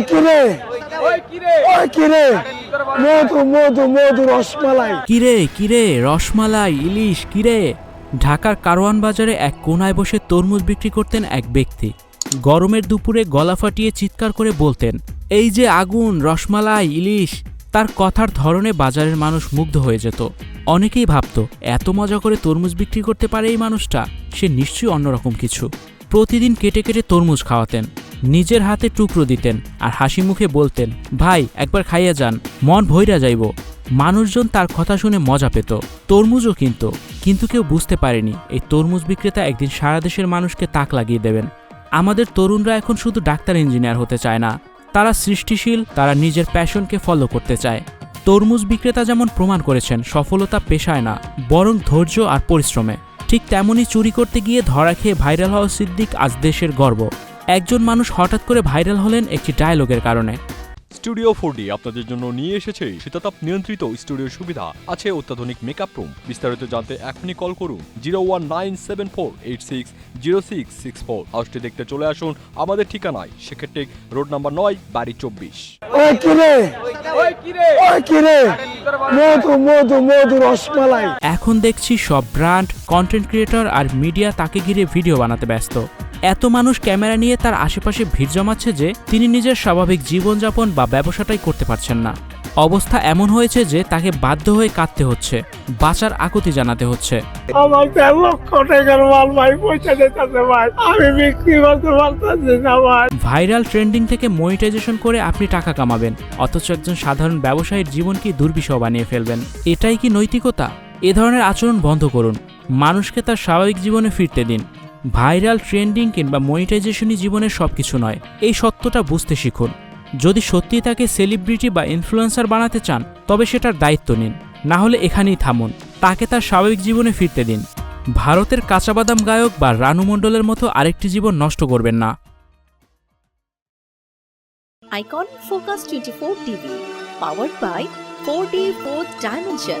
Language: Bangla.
ওই কিরে? ওই কিরে? মধু মধু মধু রসমালাই। কিরে কিরে রসমালাই ইলিশ কিরে? ঢাকার কারওয়ান বাজারে এক কোনায় বসে তরমুজ বিক্রি করতেন এক ব্যক্তি। গরমের দুপুরে গলা ফাটিয়ে চিৎকার করে বলতেন এই যে আগুন রসমালাই ইলিশ। তার কথার ধরনে বাজারের মানুষ মুগ্ধ হয়ে যেত। অনেকেই ভাবতো এত মজা করে তরমুজ বিক্রি করতে পারে এই মানুষটা? সে নিশ্চয়ই অন্যরকম কিছু। প্রতিদিন কেটে কেটে তরমুজ খাওয়াতেন। নিজের হাতে টুকরো দিতেন আর হাসি মুখে বলতেন, ভাই, একবার খাইয়া যান, মন ভৈরা যাইব। মানুষজন তার কথা শুনে মজা পেত। তরমুজও কিন্তু কিন্তু কেউ বুঝতে পারেনি, এই তরমুজ বিক্রেতা একদিন সারা দেশের মানুষকে তাক লাগিয়ে দেবেন। আমাদের তরুণরা এখন শুধু ডাক্তার ইঞ্জিনিয়ার হতে চায় না, তারা সৃষ্টিশীল, তারা নিজের প্যাশনকে ফলো করতে চায়। তরমুজ বিক্রেতা যেমন প্রমাণ করেছেন, সফলতা পেশায় না, বরং ধৈর্য আর পরিশ্রমে। ঠিক তেমনই চুরি করতে গিয়ে ধরা খেয়ে ভাইরাল হওয়া সিদ্দিক আজ দেশের গর্ব। একজন মানুষ হঠাৎ করে ভাইরাল হলেন একটি ডায়লগের কারণে। স্টুডিও ফোর ডি আপনাদের জন্য নিয়ে এসেছে শীতাতাপ নিয়ন্ত্রিত স্টুডিও সুবিধা। আছে অত্যাধুনিক মেকআপ রুম। বিস্তারিত জানতে এখনই কল করুন zero one nine seven four eight six zero six six four. হাউসটি দেখতে চলে আসুন আমাদের ঠিকানায়। সেক্ষেত্রে রোড নাম্বার নয় বাড়ি চব্বিশ। এখন দেখছি সব ব্র্যান্ড কন্টেন্ট ক্রিয়েটর আর মিডিয়া তাকে ঘিরে ভিডিও বানাতে ব্যস্ত। এত মানুষ ক্যামেরা নিয়ে তার আশেপাশে ভিড় জমাচ্ছে যে তিনি নিজের স্বাভাবিক জীবনযাপন বা ব্যবসাটাই করতে পারছেন না। অবস্থা এমন হয়েছে যে তাকে বাধ্য হয়ে কাঁদতে হচ্ছে বাঁচার আকুতি জানাতে হচ্ছে। আমার লক্ষ টাকার মাল ভাই পয়সা ভাই। আমি বিক্রি করতে পারতেছি না ভাই। ভাইরাল ট্রেন্ডিং থেকে মনিটাইজেশন করে আপনি টাকা কামাবেন অথচ একজন সাধারণ ব্যবসায়ীর জীবনকে দুর্বিষহ বানিয়ে ফেলবেন। এটাই কি নৈতিকতা? এ ধরনের আচরণ বন্ধ করুন। মানুষকে তার স্বাভাবিক জীবনে ফিরতে দিন। ভাইরাল ট্রেন্ডিং কিংবা মনিটাইজেশনই জীবনের সব কিছু নয়। এই সত্যটা বুঝতে শিখুন। যদি সত্যি তাকে সেলিব্রিটি বা ইনফ্লুয়েন্সার বানাতে চান তবে সেটার দায়িত্ব নিন। না হলে এখানেই থামুন। তাকে তার স্বাভাবিক জীবনে ফিরতে দিন। ভারতের কাঁচাবাদাম গায়ক বা রানু মণ্ডলের মতো আরেকটি জীবন নষ্ট করবেন না। Icon Focus 24 TV, powered by 4D 4th Dimension.